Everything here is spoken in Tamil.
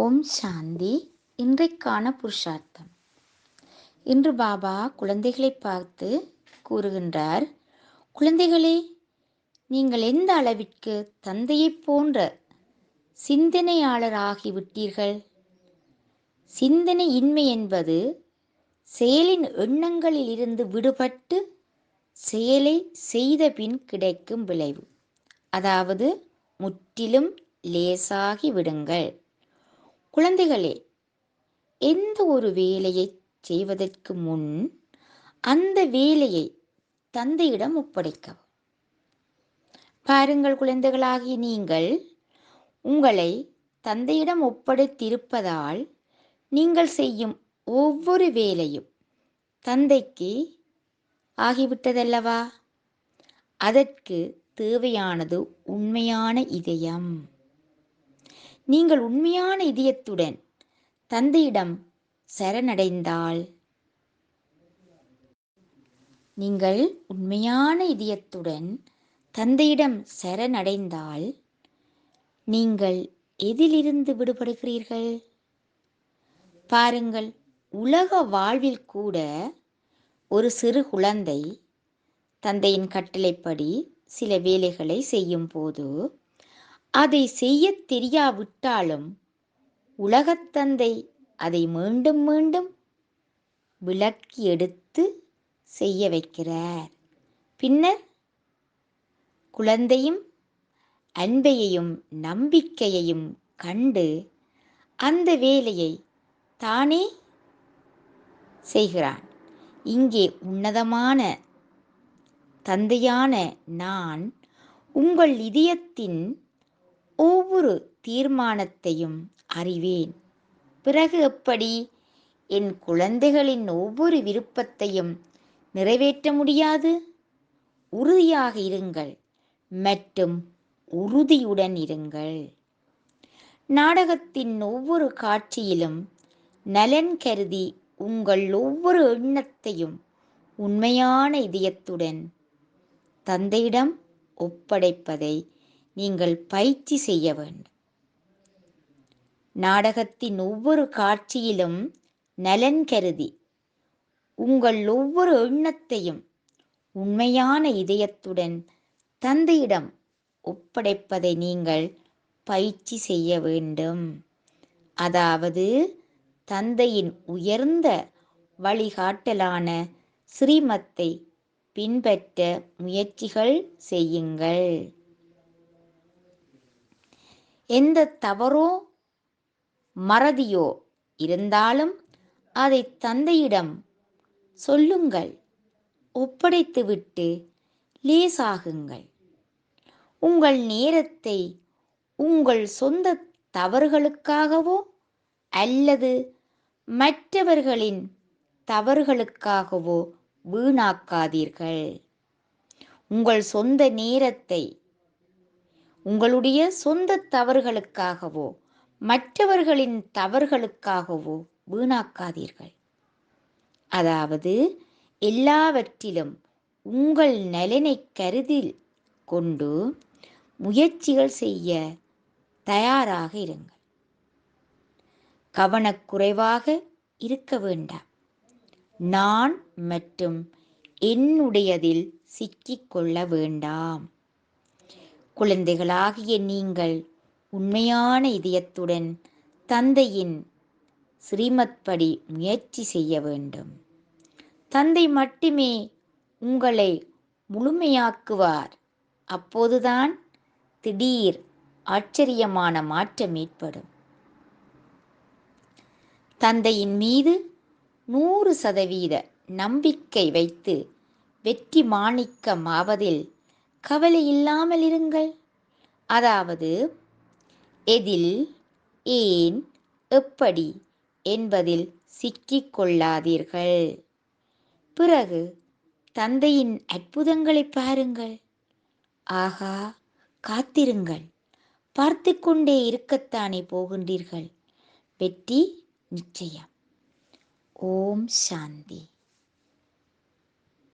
ஓம் சாந்தி. இன்றைக்கான புருஷார்த்தம். இன்று பாபா குழந்தைகளை பார்த்து கூறுகின்றார் குழந்தைகளே நீங்கள் எந்த அளவிற்கு தந்தையைப் போன்ற சிந்தனையாளராகிவிட்டீர்கள் சிந்தனை இன்மை என்பது செயலின் எண்ணங்களில் இருந்து விடுபட்டு செயலை செய்த பின் கிடைக்கும் விளைவு. அதாவது முற்றிலும் லேசாகி விடுங்கள். குழந்தைகளே எந்த ஒரு வேலையை செய்வதற்கு முன் அந்த வேலையை தந்தையிடம் ஒப்படைக்கவும். பாருங்கள் குழந்தைகளாகி நீங்கள் உங்களை தந்தையிடம் ஒப்படைத்திருப்பதால் நீங்கள் செய்யும் ஒவ்வொரு வேலையும் தந்தைக்கு ஆகிவிட்டதல்லவா? அதற்கு தேவையானது உண்மையான இதயம். நீங்கள் உண்மையான இதயத்துடன் தந்தையிடம் சரணடைந்தால். நீங்கள் உண்மையான இதயத்துடன் தந்தையிடம் சரணடைந்தால் நீங்கள் எதிலிருந்து விடுபடுகிறீர்கள்? பாருங்கள் உலக வாழ்வில் கூட ஒரு சிறு குழந்தை தந்தையின் கட்டளைப்படி சில வேலைகளை செய்யும் போது அதை செய்ய தெரியாவிட்டாலும் உலகத்தந்தை அதை மீண்டும் மீண்டும் விளக்கி எடுத்து செய்ய வைக்கிறார். பின்னர் குழந்தையும் அன்பையையும் நம்பிக்கையையும் கண்டு அந்த வேலையை தானே செய்கிறான். இங்கே உன்னதமான தந்தையான நான் உங்கள் இதயத்தின் ஒவ்வொரு தீர்மானத்தையும் அறிவேன். பிறகு எப்படி என் குழந்தைகளின் ஒவ்வொரு விருப்பத்தையும் நிறைவேற்ற முடியாது? உறுதியாக இருங்கள். மற்றும் உறுதியுடன் இருங்கள். நாடகத்தின் ஒவ்வொரு காட்சியிலும் நலன் கருதி உங்கள் ஒவ்வொரு எண்ணத்தையும் உண்மையான இதயத்துடன் தந்தையிடம் ஒப்படைப்பதை நீங்கள் பயிற்சி செய்ய வேண்டும். நாடகத்தின் ஒவ்வொரு காட்சியிலும் நலன் கருதி உங்கள் ஒவ்வொரு எண்ணத்தையும் உண்மையான இதயத்துடன் தந்தையிடம் ஒப்படைப்பதை நீங்கள் பயிற்சி செய்ய வேண்டும். அதாவது தந்தையின் உயர்ந்த வழிகாட்டலான ஸ்ரீமத்தை பின்பற்ற முயற்சிகள் செய்யுங்கள். எந்த தவறோ மறதியோ இருந்தாலும் அதை தந்தையிடம் சொல்லுங்கள். ஒப்படைத்துவிட்டு லேசாகுங்கள். உங்கள் நேரத்தை உங்கள் சொந்த தவறுகளுக்காகவோ அல்லது மற்றவர்களின் தவறுகளுக்காகவோ வீணாக்காதீர்கள். உங்கள் சொந்த நேரத்தை உங்களுடைய சொந்த தவறுகளுக்காகவோ மற்றவர்களின் தவறுகளுக்காகவோ வீணாக்காதீர்கள். அதாவது எல்லாவற்றிலும் உங்கள் நலனை கருதில் கொண்டு முயற்சிகள் செய்ய தயாராக இருங்கள். கவனக்குறைவாக இருக்க வேண்டாம். நான் மற்றும் என்னுடையதில் சிக்கிக்கொள்ள வேண்டாம். குழந்தைகளாகிய நீங்கள் உண்மையான இதயத்துடன் தந்தையின் ஸ்ரீமத்படி முயற்சி செய்ய வேண்டும். தந்தை மட்டுமே உங்களை முழுமையாக்குவார். அப்போதுதான் திடீர் ஆச்சரியமான மாற்றம் ஏற்படும். தந்தையின் மீது நூறு சதவீத நம்பிக்கை வைத்து வெற்றி மாணிக்கமாவதில் கவலை இல்லாமல் இருங்கள். அதாவது எதில் ஏன் எப்படி என்பதில் சிக்கிக் கொள்ளாதீர்கள். பிறகு தந்தையின் அற்புதங்களை பாருங்கள். ஆகா காத்திருங்கள். பார்த்து கொண்டே இருக்கத்தானே போகின்றீர்கள். வெற்றி நிச்சயம். ஓம் சாந்தி.